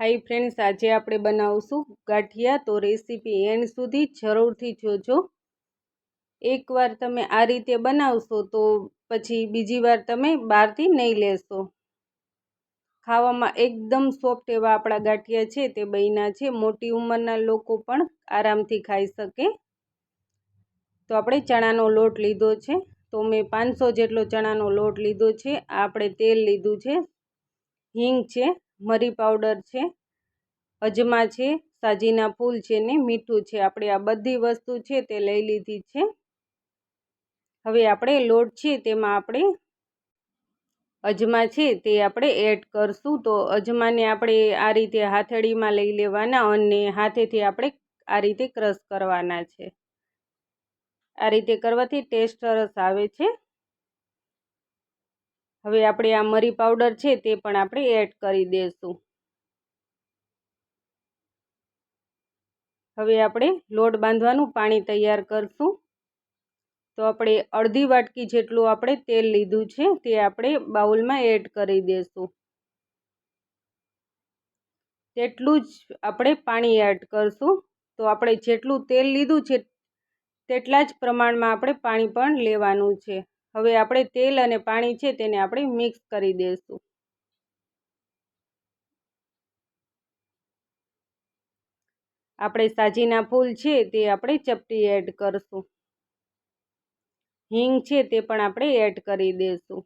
High friends, આજે આપણે બનાવશું ગાંઠિયા તો રેસીપી એન્ડ સુધી જરૂરથી જોજો. એકવાર તમે આ રીતે બનાવશો તો પછી બીજી વાર તમે બહારથી નહીં લેશો. ખાવામાં એકદમ સોફ્ટ એવા આપણા ગાંઠિયા છે, તે બન્યા છે. મોટી ઉંમરના લોકો પણ આરામથી ખાઈ શકે. તો આપણે ચણાનો લોટ લીધો છે. તો મેં પાંચસો જેટલો ચણાનો લોટ લીધો છે. આપણે તેલ લીધું છે. હિંગ છે. મરી પાવડર છે, અજમા છે, સાજીના ફૂલ છે ને મીઠું છે. આપણે આ બધી વસ્તુ છે તે લઈ લીધી છે. હવે આપણે લોટ છે તેમાં આપણે અજમા છે તે આપણે એડ કરશું. તો અજમાને આપણે આ રીતે હાથેળીમાં લઈ લેવાના અને હાથેથી આપણે આ રીતે ક્રશ કરવાના છે. આ રીતે કરવાથી ટેસ્ટ સરસ આવે છે. હવે આપણે આ મરી પાવડર છે તે પણ આપણે એડ કરી દઈશું હવે આપણે લોટ બાંધવાનું પાણી તૈયાર કરશું. તો આપણે અડધી વાટકી જેટલું આપણે તેલ લીધું છે તે આપણે બાઉલમાં એડ કરી દઈશું તેટલું જ આપણે પાણી એડ કરશું. તો આપણે જેટલું તેલ લીધું છે તેટલા જ પ્રમાણમાં આપણે પાણી પણ લેવાનું છે. હવે આપણે તેલ અને પાણી છે તેને આપણે મિક્સ કરી દઈશું. આપણે સાજીના ફૂલ છે તે આપણે ચપટી એડ કરશું. હિંગ છે તે પણ આપણે એડ કરી દઈશું.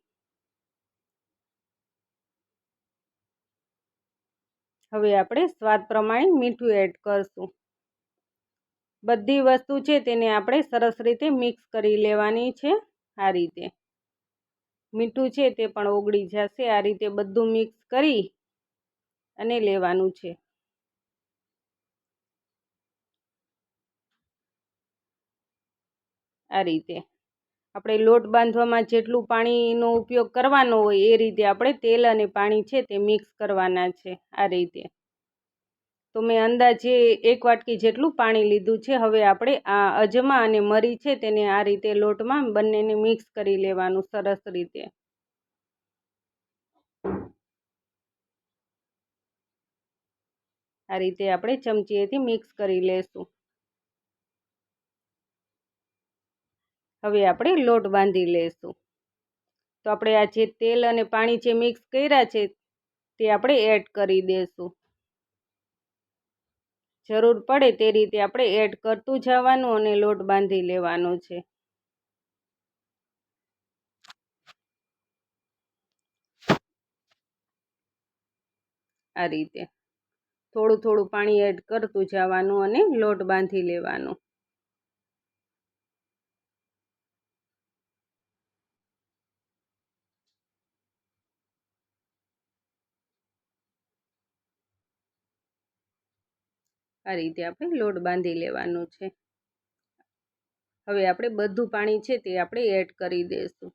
હવે આપણે સ્વાદ પ્રમાણે મીઠું એડ કરશું. બધી વસ્તુ છે તેને આપણે સરસ રીતે મિક્સ કરી લેવાની છે. આ રીતે. મીઠું છે તે પણ ઓગળી જશે. આ રીતે બધું મિક્સ કરી અને લેવાનું છે. આ રીતે. આપણે લોટ બાંધવામાં જેટલું પાણીનો ઉપયોગ કરવાનો હોય એ રીતે આપણે તેલ અને પાણી છે તે મિક્સ કરવાના છે. આ રીતે. તો મેં અંદાજે એક વાટકી જેટલું પાણી લીધું છે. હવે આપણે આ અજમા અને મરી છે તેને આ રીતે લોટમાં બંનેને મિક્સ કરી લેવાનું સરસ રીતે. આ રીતે આપણે ચમચીએથી મિક્સ કરી લેશું. હવે આપણે લોટ બાંધી લેશું. તો આપણે આ જે તેલ અને પાણી જે મિક્સ કર્યા છે તે આપણે એડ કરી દઈશું જરૂર પડે તે રીતે આપણે એડ કરતું જવાનું અને લોટ બાંધી લેવાનો છે. આ રીતે થોડું થોડું પાણી એડ કરતું જવાનું અને લોટ બાંધી લેવાનો. આ રીતે આપણે લોટ બાંધી લેવાનું છે. હવે આપણે બધું પાણી છે તે આપણે એડ કરી દઈશું.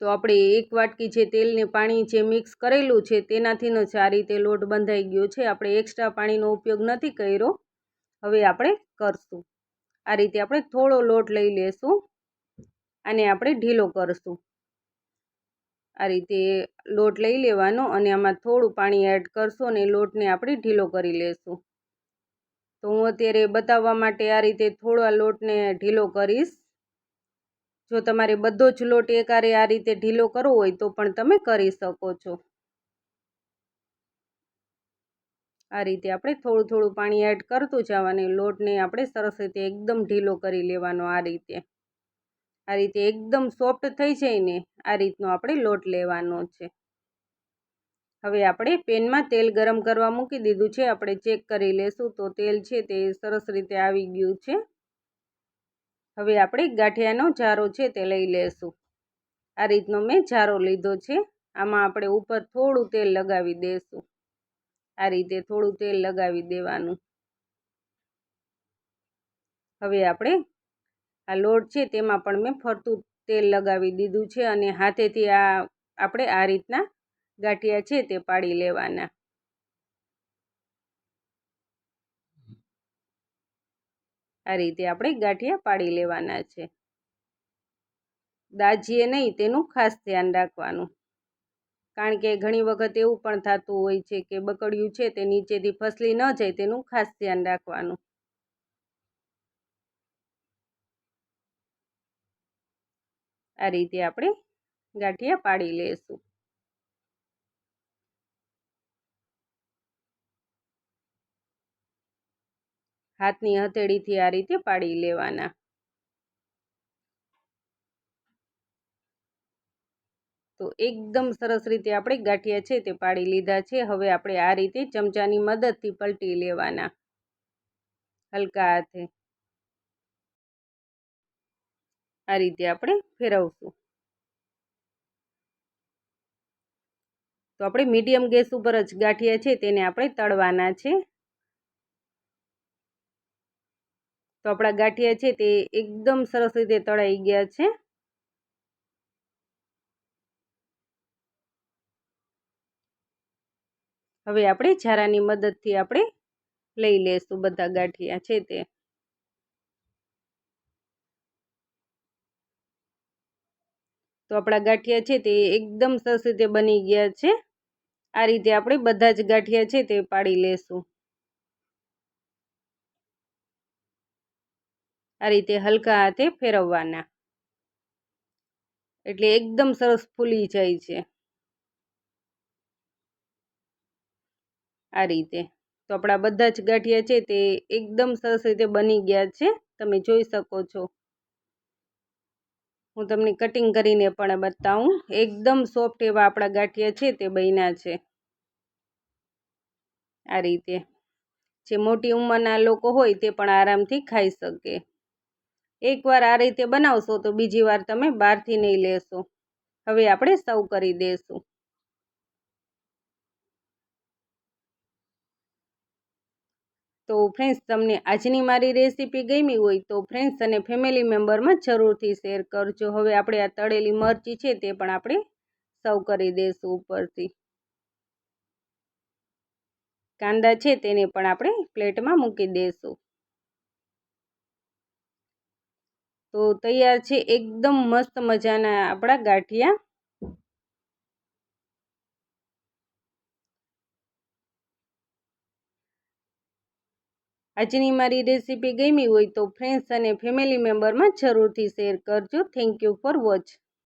તો આપણે એક વાટકી જે તેલને પાણી જે મિક્સ કરેલું છે તેનાથી જ આ રીતે લોટ બંધાઈ ગયો છે. આપણે એક્સ્ટ્રા પાણીનો ઉપયોગ નથી કર્યો. હવે આપણે કરશું. આ રીતે આપણે થોડો લોટ લઈ લેશું. અને આપણે ઢીલો કરશું. આ રીતે લોટ લઈ લેવાનો અને આમાં થોડું પાણી એડ કરશું અને લોટને આપણે ઢીલો કરી લેશું. તો હું અત્યારે બતાવવા માટે આ રીતે થોડા લોટને ઢીલો કરીશ. જો તમારે બધો જ લોટ એકારે આ રીતે ઢીલો કરવો હોય તો પણ તમે કરી શકો છો. આ રીતે આપણે થોડું થોડું પાણી એડ કરતું જવાનું, લોટને આપણે સરસ રીતે એકદમ ઢીલો કરી લેવાનો આ રીતે. આ રીતે એકદમ સોફ્ટ થઈ જાય ને આ રીતનો આપણે લોટ લેવાનો છે. હવે આપણે પેનમાં તેલ ગરમ કરવા મૂકી દીધું છે. આપણે ચેક કરી લેશું તો તેલ છે તે સરસ રીતે આવી ગયું છે. હવે આપણે ગાંઠિયાનો જારો છે તે લઈ લેશું. આ રીતનો મેં જારો લીધો છે. આમાં આપણે ઉપર થોડું તેલ લગાવી દઈશું આ રીતે થોડું તેલ લગાવી દેવાનું. હવે આપણે આ લોટ છે તેમાં પણ મેં ફરતું તેલ લગાવી દીધું છે અને હાથેથી આ, આપણે આ રીતના ગાંઠિયા છે તે પાડી લેવાના. આ રીતે આપણે ગાંઠિયા પાડી લેવાના છે. દાજીએ નહીં, તેનું ખાસ ધ્યાન રાખવાનું. કારણ કે ઘણી વખત એવું પણ થતું હોય છે કે બકડિયું છે તે નીચેથી ફસલી ન જાય તેનું ખાસ ધ્યાન રાખવાનું. આ રીતે આપણે ગાંઠિયા પાડી લઈશું હાથની હથેળીથી આ રીતે પાડી લેવાના. તો એકદમ સરસ રીતે આપણે ગાંઠિયા છે તે પાડી લીધા છે. હવે આપણે આ રીતે ચમચાની મદદથી પલટી લેવાના. હલકા હાથે. આ રીતે આપણે ફેરવશું. તો આપણે મીડિયમ ગેસ ઉપર જ ગાંઠિયા છે તેને આપણે તળવાના છે. તો આપણા ગાંઠિયા છે તે એકદમ સરસ રીતે તળાઈ ગયા છે. હવે આપણે ઝારાની મદદથી આપણે લઈ લેશું બધા ગાંઠિયા છે તે. તો આપણા ગાંઠિયા છે તે એકદમ સરસ રીતે બની ગયા છે. આ રીતે આપણે બધા જ ગાંઠિયા છે તે પાડી લેશું. આ રીતે હલકા હાથે ફેરવવાના. એટલે એકદમ સરસ ફૂલી જાય છે. આ રીતે. તો આપણા બધા જ ગાંઠિયા છે તે એકદમ સરસ રીતે બની ગયા છે. તમે જોઈ શકો છો. હું તમને કટિંગ કરીને પણ બતાવું. એકદમ સોફ્ટ એવા આપણા ગાંઠિયા છે તે બન્યા છે. આ રીતે. જે મોટી ઉંમરના લોકો હોય તે પણ આરામથી ખાઈ શકે. એકવાર આ રીતે બનાવશો તો બીજી વાર તમે બહારથી નહીં લેશો. હવે આપણે સર્વ કરી દઈશું તો ફ્રેન્ડ્સ તમને આજની મારી રેસીપી ગમી હોય તો ફ્રેન્ડ્સ અને ફેમિલી મેમ્બરમાં જરૂરથી શેર કરજો. હવે આપણે આ તળેલી મરચી છે તે પણ આપણે સર્વ કરી દઈશું ઉપરથી. કાંદા છે તેને પણ આપણે પ્લેટમાં મૂકી દઈશું. તો તૈયાર છે એકદમ મસ્ત મજાના આપણા ગાંઠિયા. આજની મારી રેસીપી ગમી હોય તો ફ્રેન્ડ્સ અને ફેમિલી મેમ્બરમાં જરૂરથી શેર કરજો. Thank you for watch